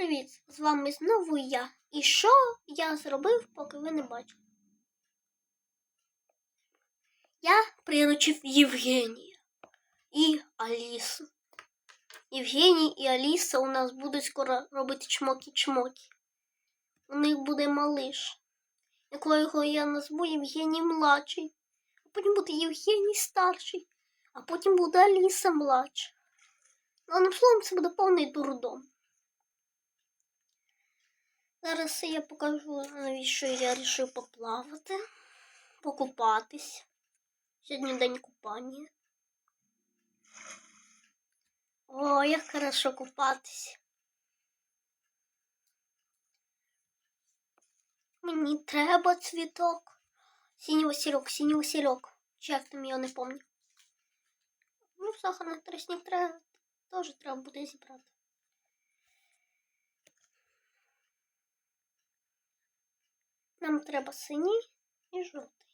Привіт! З вами знову я. І що я зробив, поки ви не бачили? Я приручив Євгенія і Алісу. Євгеній і Аліса у нас будуть скоро робити чмокі-чмокі. У них буде малиш, якого я назву Євгеній младший, а потім буде Євгеній старший, а потім буде Аліса младша. Ну, одним словом, це буде повний дурдом. Зараз я покажу, навіщо я вирішив поплавати, покупатись. Сьогодні день купання. О, як хорошо купатись. Мені треба цвіток. Синій васильок, синій васильок. Чи там його не пам'ятаю. Ну, сахарний тростник треба, теж треба буде зібрати. Нам треба синій і жовтий.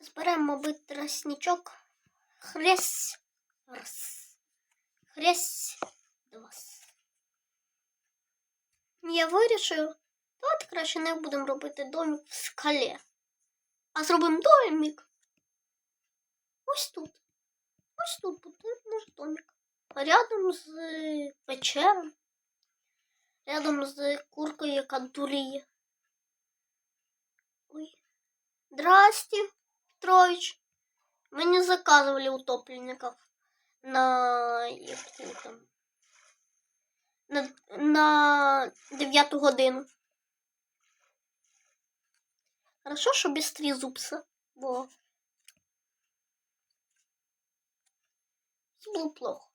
Зберемо, мабуть, тростничок. Хресь. Раз. Хресь. Два. Я вирішив, давайте краще не будемо робити домик в скалі. А зробимо домик. Ось тут. Ось тут буде наш домик. Рядом з печером. Рядом з куркою, яка дуріє. Ой. Здрасте, Петрович. Мені заказували утопленников на яку там. На, на 9 годину. Хорошо, що без тризубса, бо це було плохо.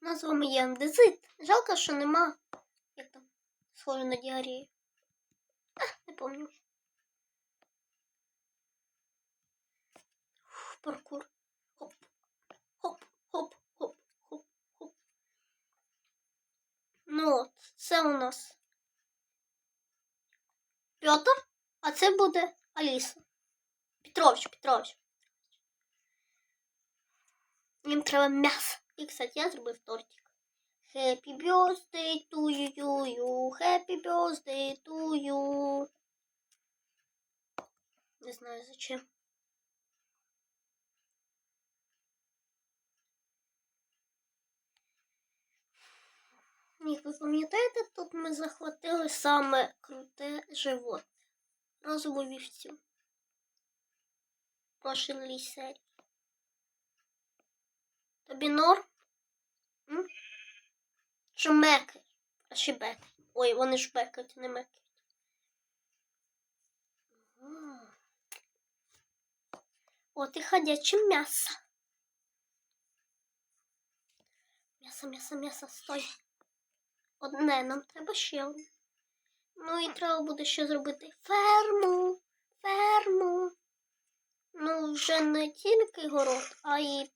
У нас з вами є андезит. Жалко, що нема. Як там? Схоже на діарію. Не пам'ятаю. Паркур. Хоп. Хоп, хоп, хоп, хоп, хоп. Ну от, це у нас Петр, а це буде Аліса. Петрович, Петрович. Їм треба м'ясо. І, кстати, я зробив тортик. Happy birthday to you. Happy birthday to you. Не знаю зачем. Як ви пам'ятаєте, тут ми захватили саме круте животне. Розову вівцю. Прошлій. Тобі норм? М? Що мекаєш? А ще бекають. Ой, вони ж бекають, не мекають. От і ходяче м'ясо. М'ясо, м'ясо, м'ясо, стой. Одне, нам треба ще одне. Ну і треба буде ще зробити ферму, ферму. Ну, вже не тільки город, а й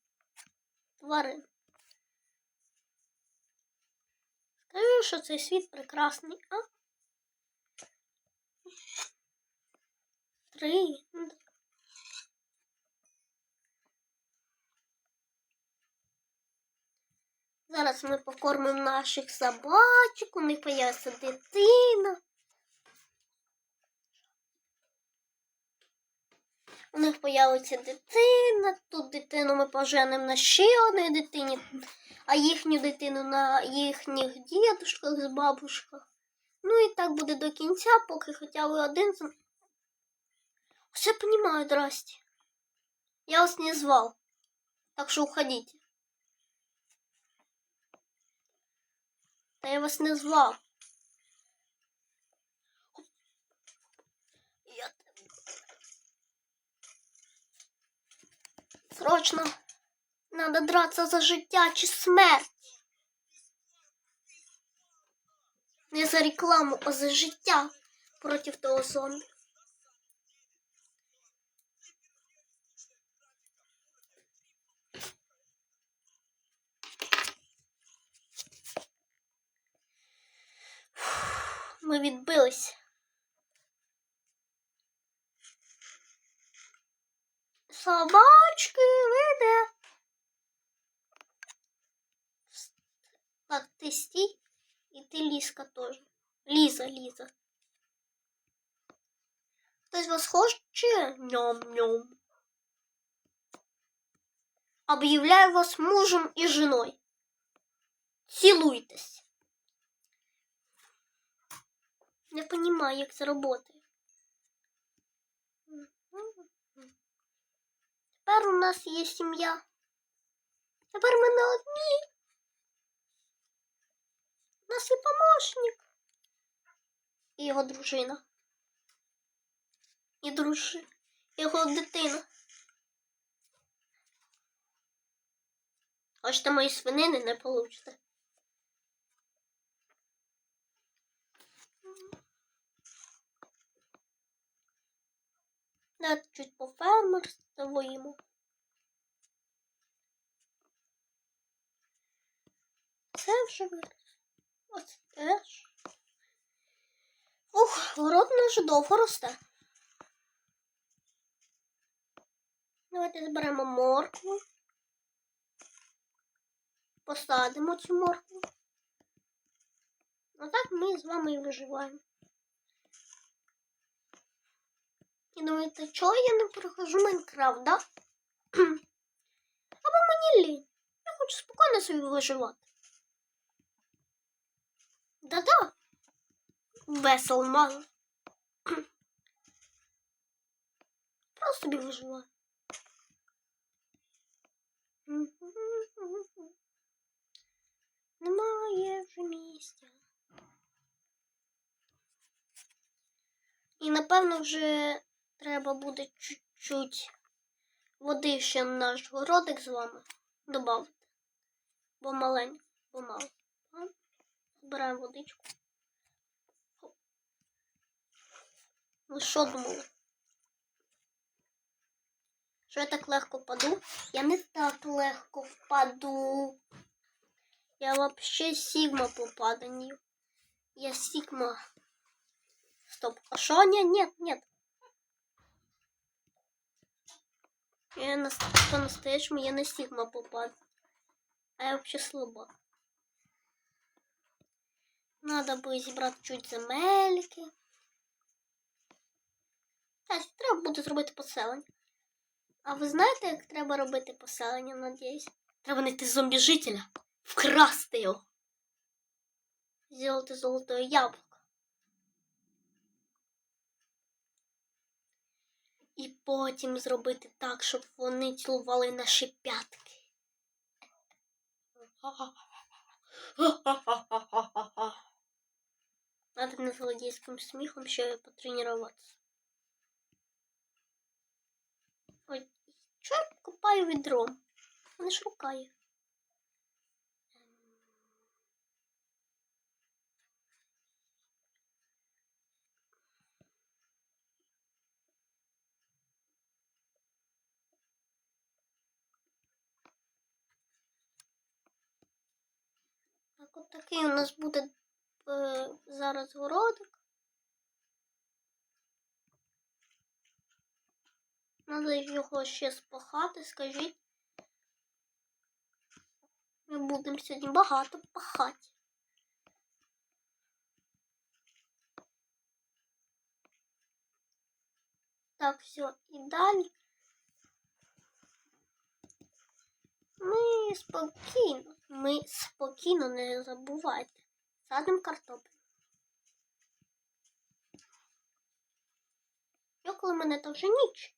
тварин. Скажи, що цей світ прекрасний, а? Три. Ну. Зараз ми покормимо наших собачок, у них появиться дитина. У них появиться дитина, тут дитину ми поженемо на ще одній дитині, а їхню дитину на їхніх дідушках з бабушках. Ну і так буде до кінця, поки хоча б один. Все понимаю, здрасте. Я вас не звал, так що уходите. Та я вас не звав. Срочно надо драться за життя чи смерть. Не за рекламу, а за життя проти того зомбі. ви відбились. Собачки, ви де? Так, ти стій, і ти ліска теж. Ліза, Ліза. Хтось вас хоче? Ням-ням. Об'являю вас мужем і женою. Цілуйтесь. Не понимаю, як це работає. Тепер у нас є сім'я. Тепер ми на одні. У нас є помощник. І його дружина. І дружина. Його дитина. Хочете мої свинини не получите. Давайте чуть по фермерствуємо. Це вже вирос. Ось теж. Ух, город наш довго росте. Давайте зберемо моркву. Посадимо цю моркву. Отак ми з вами і виживаємо. І думаєте, чого я не прохожу Майнкрафт, да? Або мені лінь. Я хочу спокійно собі виживати. Да-да. Весел мало. Просто собі виживаю. Немає вже місця. І напевно вже треба буде чуть-чуть води ще в наш городик з вами додати. Бо маленько, бо мало. Збираємо водичку. Ви що думали? Що я так легко впаду? Я не так легко впаду. Я вообще сигма по. Я сигма. Стоп. А что? Нет, нет, нет. Я на, по настоящему я на сигма попаду. А я вообще слаба. Надо бы зібрати чуть земельки. Так, треба буде зробити поселення. А ви знаєте, як треба робити поселення, надіюсь? Треба знайти зомбі-жителя. Вкрасти його. Зробити золотое яблуко. І потім зробити так, щоб вони цілували наші п'ятки. Надо не злодійським сміхом ще потренуватися. Ой, чорт купаю копаю відром? Вони ж рукає. От такий у нас буде е, зараз городик. Надо його ще спахати, скажіть. Ми будемо сьогодні багато пахати. Так, все, і далі. Ми спокійно, ми спокійно не забувайте. Садимо картоплю. Що коли мене то вже ніч?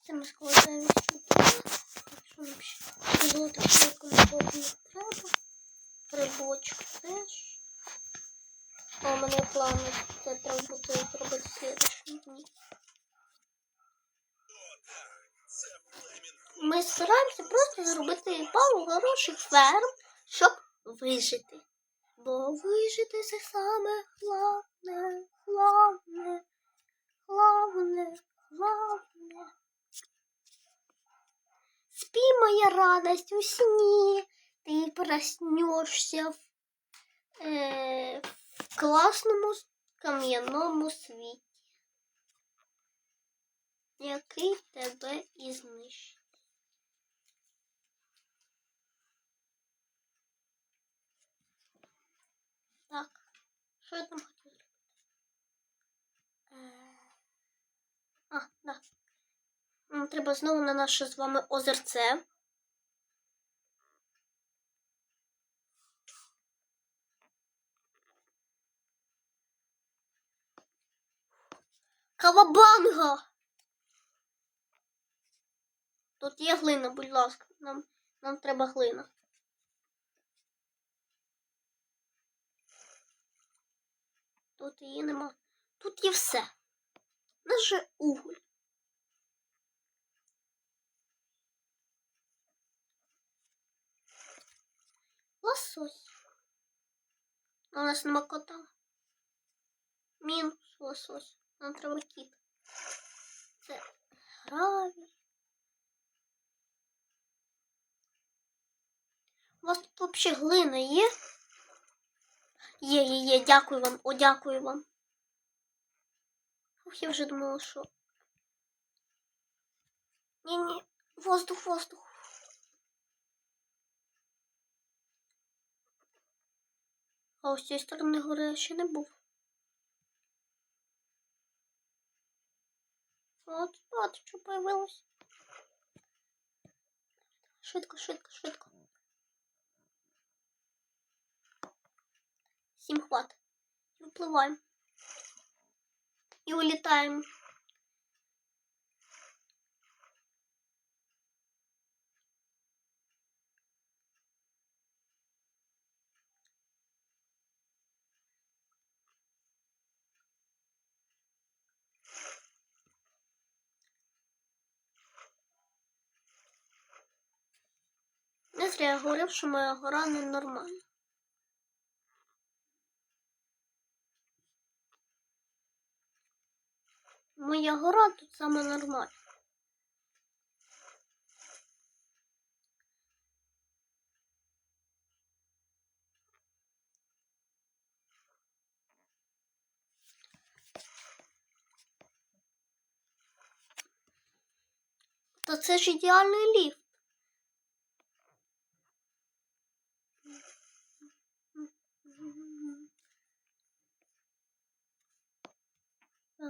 Це ми складаємо сюди. Якщо нам ще швидко треба. Рибочок теж. А у мене плани. Це треба буде зробити в слідчому дні. Ми стараємося просто зробити пару хороших ферм, щоб вижити. Бо вижити це саме головне, головне, головне, головне. Спи, моя радость, усни. Ты проснешься в, е, в класному кам'яному світі, який тебе і знищить. Так, що я там? Е, А, да. Нам треба знову на наше з вами озерце. Кавабанга! Тут є глина, будь ласка. Нам, нам треба глина. Тут її нема. Тут є все. Нас же уголь. Лосось. У нас нема кота. Мінус лосось. Нам треба кіт. Це гравій. У вас тут взагалі глина є? Є, є, є, дякую вам, о, дякую вам. Ух, я вже думала, що. Ні-ні, воздух, воздух. А ось з цієї сторони гори я ще не був. От, от що появилось. Швидко, швидко, швидко. Сім хват. І впливаємо. І улітаємо. Не зря я говорив, що моя гора ненормальна. Моя гора тут саме нормальна. Та це ж ідеальний ліфт.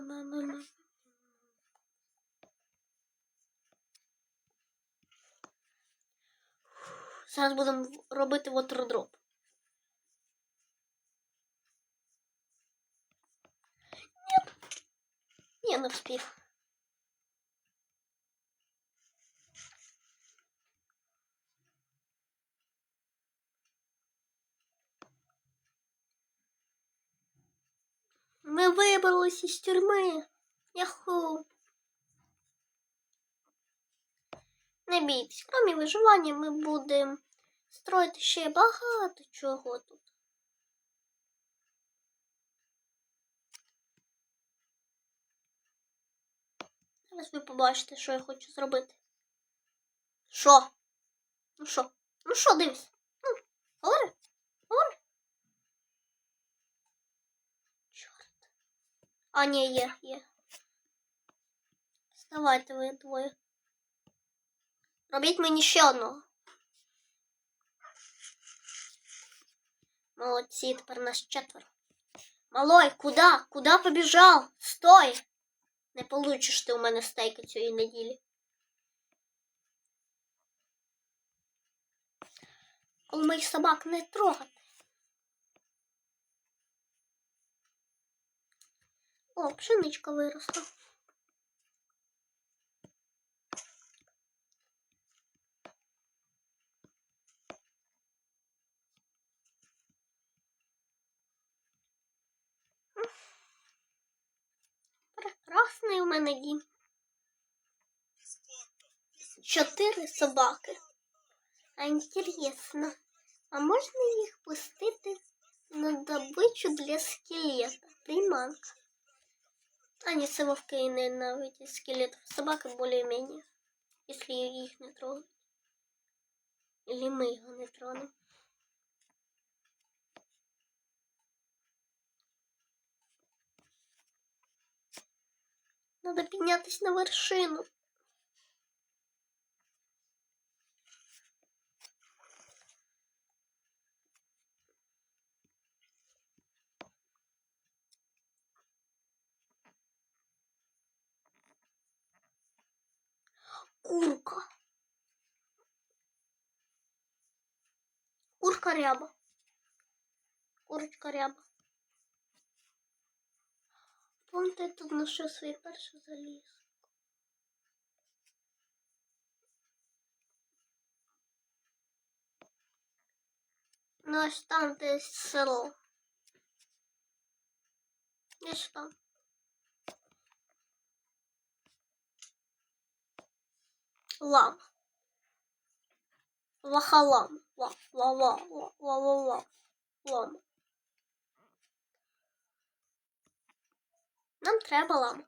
Мама-мама. Зараз будемо робити вотердроп. Ні, не встиг. Ми вибрались із тюрми. Яху. Не бійтесь, крім виживання, ми будемо строїти ще багато чого тут. Зараз ви побачите, що я хочу зробити. Що? Ну що? Ну що, дивись? Ну, говори. Чорт. А, ні, є, є. Вставайте ви двоє. Робіть мені ще одного. Молодці, тепер нас четверо. Малой, куда? Куда побіжав? Стой! Не получиш ти у мене стейка цієї неділі. Коли моїх собак не трогати. О, пшеничка виросла. Прекрасний у мене дім. Чотири собаки. А інтересно, а можна їх пустити на добичу для скелета? Приманка. А не це вовки і не навіть із скелетів. Собаки більш-менш, якщо їх не трогають. Или ми його не тронемо. Надо піднятися на вершину. Курка. Курка ряба. Курочка ряба. Помните, я тут ношу свій перший заліз. Ну, ось там десь село. Десь там. Лам. Лахалам. Ла, ла, ла, ла, ла, ла, ла. Лам. Нам треба лама.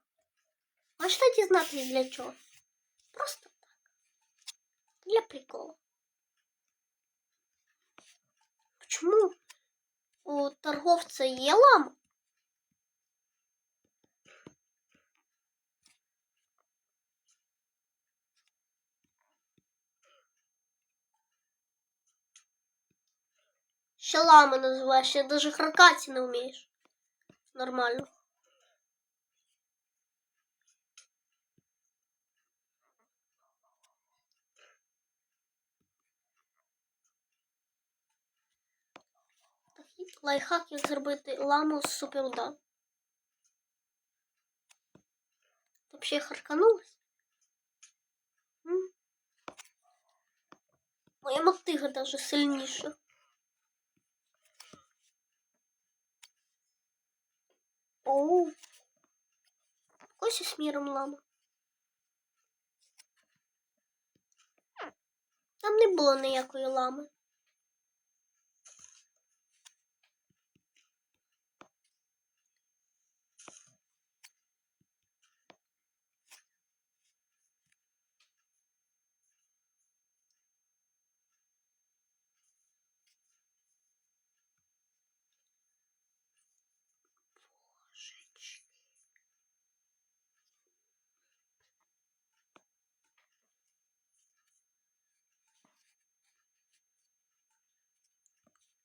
Можете дізнатися для чого? Просто так. Для приколу. Чому у торговця є лама? Ще лами називаєш, я даже хракати не вмієш. Нормально. Лайфхак, як зробити ламу з суперудар. Ти б ще харканулась? Моя мотига даже сильніша. Оу. Ось і з лама. Там не було ніякої лами.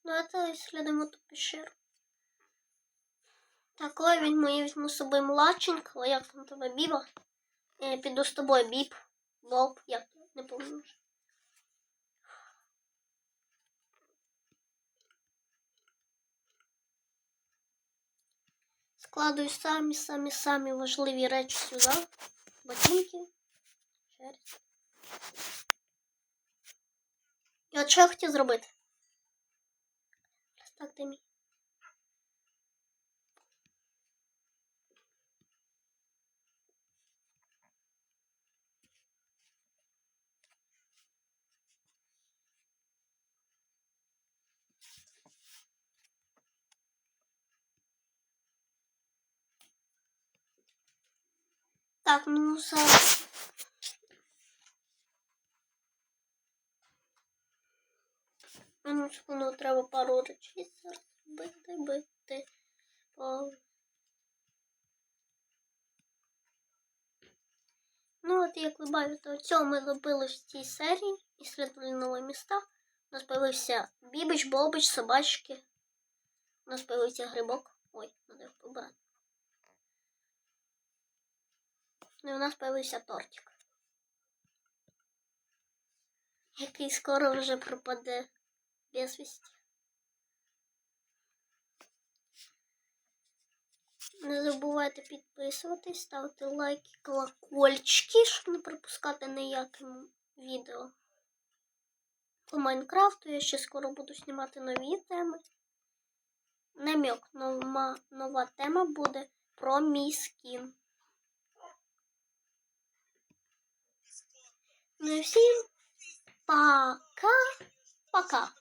Это исследуем эту пещеру. Так, ой, візьму, я візьму з собою младшенького, як там тебе Біба. Я піду з тобою Біб. Боб, як не пам'ятаю. Складую самі, самі, самі важливі речі сюди. Ботинки. Шерсть. І от що я хотів зробити? Так, де мій. Так, ну зараз. Минутку, ну треба пару речей зараз бити, бити. О. Ну, от як ви бачите, цього ми робили в цій серії ісследували нові міста. У нас появився бібич, бобич, собачки. У нас появився грибок. Ой, надо його побрати. Ну, і у нас появився тортик. Який скоро вже пропаде без вісті. Не забувайте підписуватись, ставити лайки, колокольчики, щоб не пропускати ніяке відео. По Майнкрафту я ще скоро буду знімати нові теми. Намек, нова, нова тема буде про мій скін. Ну і всім пока. Пока.